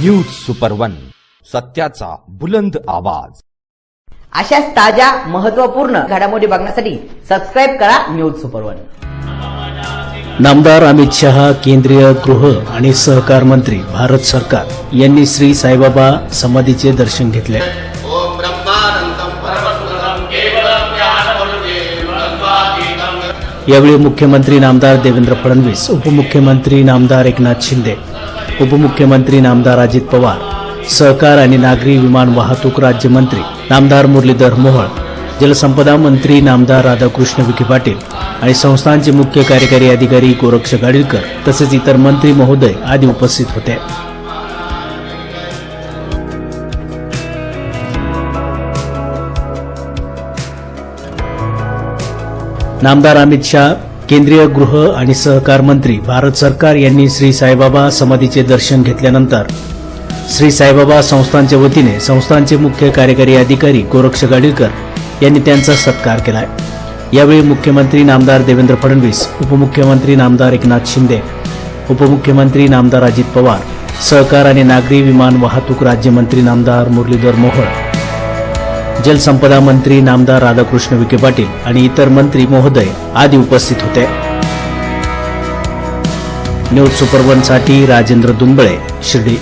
News super one सत्याचा बुलंद आवाज. अशाच ताज्या महत्त्वपूर्ण घडामोडी बघण्यासाठी सबस्क्राईब करा न्यूज सुपर वन नामदार अमित शहा केंद्रीय गृह आणि सहकार मंत्री भारत सरकार यांनी श्री साईबाबा समाधीचे दर्शन घेतले. यावेळी मुख्यमंत्री नामदार देवेंद्र फडणवीस उपमुख्यमंत्री नामदार एकनाथ शिंदे उपमुख्यमंत्री नामदार अजित पवार सहकार आणि नागरी विमान वाहतूक राज्यमंत्री नामदार मुरलीधर मोहोळ जलसंपदा मंत्री नामदार राधाकृष्ण विखे पाटील आणि संस्थांचे मुख्य कार्यकारी अधिकारी गोरक्ष गाडीलकर तसेच इतर मंत्री महोदय आदी उपस्थित होते. नामदार अमित शाह केंद्रीय गृह आणि सहकार मंत्री भारत सरकार यांनी श्री साईबाबा समाधीचे दर्शन घेतल्यानंतर श्री साईबाबा संस्थांच्या वतीने संस्थांचे मुख्य कार्यकारी अधिकारी गोरक्ष गाडीलकर यांनी त्यांचा सत्कार केला यावेळी मुख्यमंत्री नामदार देवेंद्र फडणवीस उपमुख्यमंत्री नामदार एकनाथ शिंदे उपमुख्यमंत्री नामदार अजित पवार सहकार आणि नागरी विमान वाहतूक राज्यमंत्री नामदार मुरलीधर मोहोळ जलसंपदा मंत्री नामदार राधाकृष्ण विखे पाटील आणि इतर मंत्री महोदय आदी उपस्थित होते. न्यूज सुपर वनसाठी राजेंद्र दुंबळे शिर्डी.